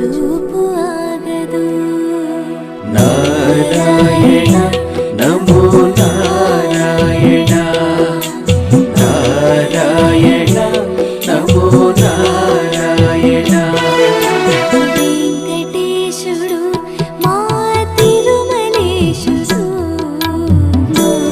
చూపు ఆగదు. నారాయణ నమో నారాయణ.